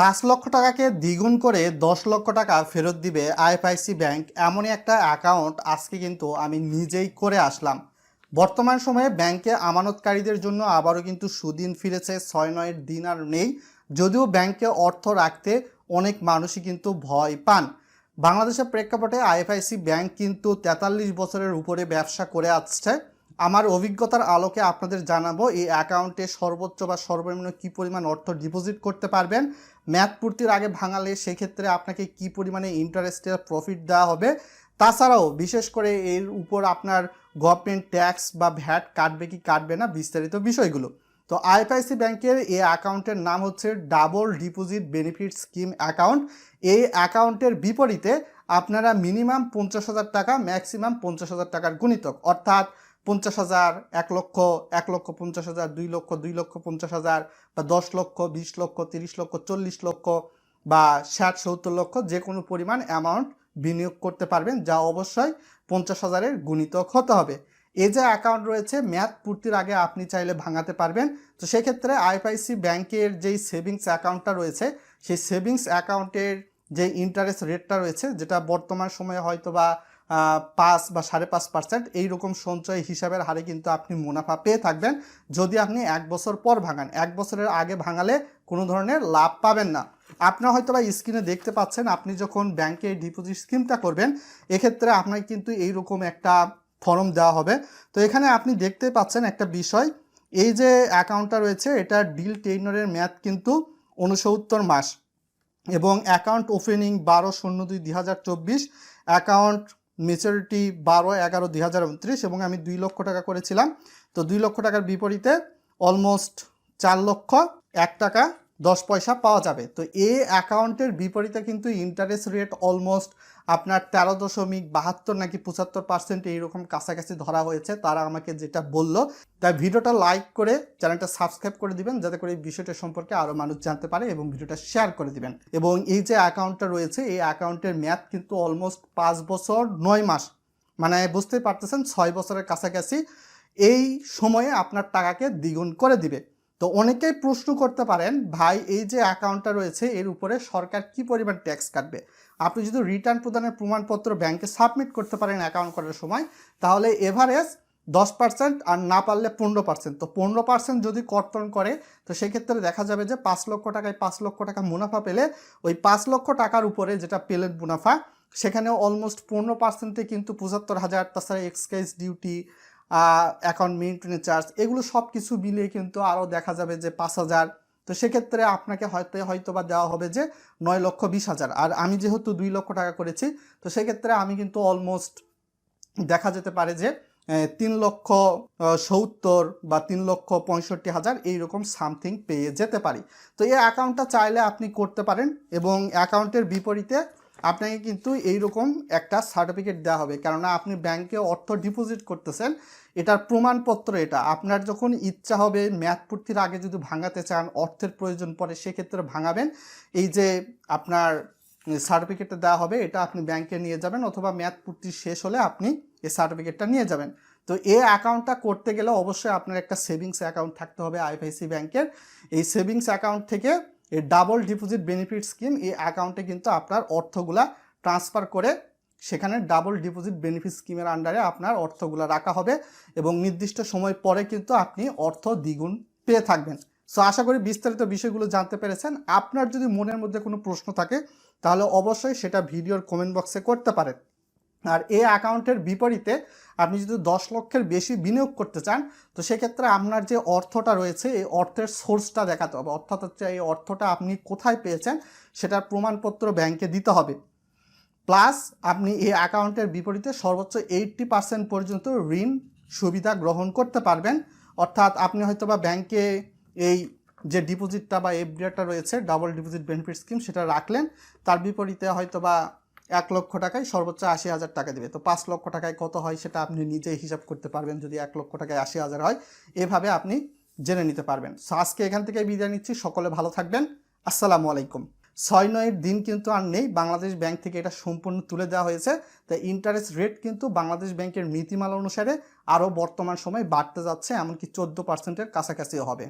পাঁচ লক্ষ টাকাকে দ্বিগুণ করে দশ লক্ষ টাকা ফেরত দিবে আইএফআইসি ব্যাংক এমনই একটা অ্যাকাউন্ট আজকে কিন্তু আমি নিজেই করে আসলাম। বর্তমান সময়ে ব্যাংকে আমানতকারীদের জন্য আবারও কিন্তু সুদিন ফিরেছে, ছয় নয়ের দিন আর নেই। যদিও ব্যাংকে অর্থ রাখতে অনেক মানুষই কিন্তু ভয় পান। বাংলাদেশের প্রেক্ষাপটে আইএফআইসি ব্যাংক কিন্তু তেতাল্লিশ বছরের উপরে ব্যবসা করে আসছে। আমার অভিজ্ঞতার আলোকে আপনাদের জানাব এই অ্যাকাউন্টে সর্বোচ্চ বা সর্বনিম্ন কী পরিমাণ অর্থ ডিপোজিট করতে পারবেন। ম্যাথ পূর্তির আগে ভাঙালে সেক্ষেত্রে আপনাকে কি পরিমাণে ইন্টারেস্টের প্রফিট দেওয়া হবে? তাছাড়াও বিশেষ করে এর উপর আপনার গভর্নমেন্ট ট্যাক্স বা ভ্যাট কাটবে কি কাটবে না বিস্তারিত বিষয়গুলো। তো আইএফআইসি ব্যাংকের এই অ্যাকাউন্টের নাম হচ্ছে double deposit benefit scheme account এই অ্যাকাউন্টের বিপরীতে আপনারা মিনিমাম পঞ্চাশ হাজার টাকা ম্যাক্সিমাম পঞ্চাশ হাজার টাকার গুণিতক, অর্থাৎ পঞ্চাশ হাজার, এক লক্ষ এক লক্ষ পঞ্চাশ হাজার, দুই লক্ষ দুই লক্ষ পঞ্চাশ হাজার বা দশ লক্ষ, বিশ লক্ষ, তিরিশ লক্ষ, চল্লিশ লক্ষ বা ষাট, সত্তর লক্ষ যে কোনো পরিমাণ অ্যামাউন্ট বিনিয়োগ করতে পারবেন, যা অবশ্যই পঞ্চাশ হাজারের গুণিতক হতে হবে। এই যে অ্যাকাউন্ট রয়েছে মেয়াদ পূর্তির আগে আপনি চাইলে ভাঙাতে পারবেন। তো সেক্ষেত্রে আইএফআইসি ব্যাংকের যেই সেভিংস অ্যাকাউন্টটা রয়েছে, সেই সেভিংস অ্যাকাউন্টের যে ইন্টারেস্ট রেটটা রয়েছে, যেটা বর্তমান সময়ে হয়তো বা পাঁচ বা সাড়ে পাঁচ পার্সেন্ট এইরকম সঞ্চয় হিসাবের হারে কিন্তু আপনি মুনাফা পেয়ে থাকবেন। যদি আপনি এক বছর পর ভাঙান, এক বছরের আগে ভাঙালে কোনো ধরনের লাভ পাবেন না। আপনারা হয়তো বা স্ক্রিনে দেখতে পাচ্ছেন, আপনি যখন ব্যাংকে ডিপোজিট স্কিমটা করবেন, এক্ষেত্রে আপনাকে কিন্তু এইরকম একটা ফর্ম দেওয়া হবে। তো এখানে আপনি দেখতে পাচ্ছেন একটা বিষয়, এই যে অ্যাকাউন্টটা রয়েছে, এটা ডিল টেইনরের মেয়াদ কিন্তু উনসত্তর মাস এবং অ্যাকাউন্ট ওপেনিং বারো শূন্য দুই দুই হাজার চব্বিশ অ্যাকাউন্ট মেচুরিটি বারো, এগারো দুই হাজার উনত্রিশ এবং আমি দুই লক্ষ টাকা করেছিলাম। তো দুই লক্ষ টাকার বিপরীতে অলমোস্ট চার লক্ষ, এক টাকা দশ পয়সা পাওয়া যাবে। তো এই অ্যাকাউন্টের বিপরীতে কিন্তু ইন্টারেস্ট রেট অলমোস্ট আপনার তেরো দশমিক বাহাত্তর নাকি পঁচাত্তর পার্সেন্ট এইরকম কাছাকাছি ধরা হয়েছে, তারা আমাকে যেটা বলল। তাই ভিডিওটা লাইক করে চ্যানেলটা সাবস্ক্রাইব করে দিবেন, যাতে করে এই বিষয়টা সম্পর্কে আরও মানুষ জানতে পারে এবং ভিডিওটা শেয়ার করে দিবেন। এবং এই যে অ্যাকাউন্টটা রয়েছে, এই অ্যাকাউন্টের মেয়াদ কিন্তু অলমোস্ট পাঁচ বছর নয় মাস মানে বুঝতেই পারতেছেন, ছয় বছরের কাছাকাছি এই সময়ে আপনার টাকাকে দ্বিগুণ করে দিবে। তো অনেকেই প্রশ্ন করতে পারেন, ভাই, এই যে অ্যাকাউন্টটা রয়েছে, এর উপরে সরকার কি পরিমাণ ট্যাক্স কাটবে? আপনি যদি রিটার্ন প্রদানের প্রমাণপত্র ব্যাংকে সাবমিট করতে পারেন অ্যাকাউন্ট করার সময়, তাহলে এভারেজ দশ পার্সেন্ট আর না পারলে পনেরো পার্সেন্ট তো পনেরো পার্সেন্ট যদি কর্তন করে, তো সেক্ষেত্রে দেখা যাবে যে পাঁচ লক্ষ টাকায় পাঁচ লক্ষ টাকা মুনাফা পেলে ওই পাঁচ লক্ষ টাকার উপরে যেটা পেলেন মুনাফা, সেখানেও অলমোস্ট পনেরো পার্সেন্টে কিন্তু পঁচাত্তর হাজার, তাছাড়া excise duty account maintenance charge এগুলো সব কিছু মিলিয়ে কিন্তু আরও দেখা যাবে যে পাঁচ হাজার। তো সেক্ষেত্রে আপনাকে হয়তো হয়তো বা দেওয়া হবে যে নয় লক্ষ বিশ হাজার। আর আমি যেহেতু দুই লক্ষ টাকা করেছি, তো সেক্ষেত্রে আমি কিন্তু অলমোস্ট দেখা যেতে পারে যে তিন লক্ষ সত্তর বা তিন লক্ষ পঁয়ষট্টি হাজার এইরকম সামথিং পেয়ে যেতে পারি। তো এই অ্যাকাউন্টটা চাইলে আপনি করতে পারেন এবং অ্যাকাউন্টের বিপরীতে আপনাকে কিন্তু এইরকম একটা সার্টিফিকেট দেওয়া হবে। কেননা আপনি ব্যাংকে অর্থ ডিপোজিট করতেছেন এটার প্রমাণপত্র এটা। আপনার যখন ইচ্ছা হবে ম্যাথ পূর্তির আগে যদি ভাঙাতে চান, অর্থের প্রয়োজন পড়ে, সেক্ষেত্রে ভাঙাবেন। এই যে আপনার সার্টিফিকেটটা দেওয়া হবে, এটা আপনি ব্যাংকে নিয়ে যাবেন অথবা ম্যাথ পূর্তি শেষ হলে আপনি এই সার্টিফিকেটটা নিয়ে যাবেন। তো এই অ্যাকাউন্টটা করতে গেলে অবশ্যই আপনার একটা সেভিংস অ্যাকাউন্ট থাকতে হবে আইএফআইসি ব্যাংকের এই সেভিংস অ্যাকাউন্ট থেকে এই ডাবল ডিপোজিট বেনিফিট স্কিম এই অ্যাকাউন্টে কিন্তু আপনার অর্থগুলা ট্রান্সফার করে সেখানে ডাবল ডিপোজিট বেনিফিট স্কিমের আন্ডারে আপনার অর্থগুলো রাখা হবে এবং নির্দিষ্ট সময় পরে কিন্তু আপনি অর্থ দ্বিগুণ পেয়ে থাকবেন। সো আশা করি বিস্তারিত বিষয়গুলো জানতে পেরেছেন। আপনার যদি মনের মধ্যে কোনো প্রশ্ন থাকে, তাহলে অবশ্যই সেটা ভিডিওর কমেন্ট বক্সে করতে পারেন। আর এই অ্যাকাউন্টের বিপরীতে আপনি যদি দশ লক্ষের বেশি বিনিয়োগ করতে চান, তো সেক্ষেত্রে আপনার যে অর্থটা রয়েছে, এই অর্থের সোর্সটা দেখাতে হবে। অর্থাৎ হচ্ছে এই অর্থটা আপনি কোথায় পেয়েছেন, সেটার প্রমাণপত্র ব্যাংকে দিতে হবে। প্লাস আপনি এই অ্যাকাউন্টের বিপরীতে সর্বোচ্চ এইট্টি পার্সেন্ট পর্যন্ত ঋণ সুবিধা গ্রহণ করতে পারবেন। অর্থাৎ আপনি হয়তো বা ব্যাংকে এই যে ডিপোজিটটা বা এফডিআরটা রয়েছে ডাবল ডিপোজিট বেনিফিট স্কিম সেটা রাখলেন। তার বিপরীতে হয়তো বা এক লক্ষ টাকায় সর্বোচ্চ আশি হাজার টাকা দেবে। তো পাঁচ লক্ষ টাকায় কত হয় সেটা আপনি নিজেই হিসাব করতে পারবেন। যদি এক লক্ষ টাকায় আশি হাজার হয়, এভাবে আপনি জেনে নিতে পারবেন। সো আজকে এখান থেকে বিদায় নিচ্ছি। সকলে ভালো থাকবেন। আসসালামু আলাইকুম। ছয় নয়ের দিন কিন্তু আর নেই। বাংলাদেশ ব্যাংক থেকে এটা সম্পূর্ণ তুলে দেওয়া হয়েছে। তাই ইন্টারেস্ট রেট কিন্তু বাংলাদেশ ব্যাংকের নীতিমালা অনুসারে আরও বর্তমান সময় বাড়তে যাচ্ছে, এমনকি চোদ্দ পার্সেন্টের কাছাকাছিও হবে।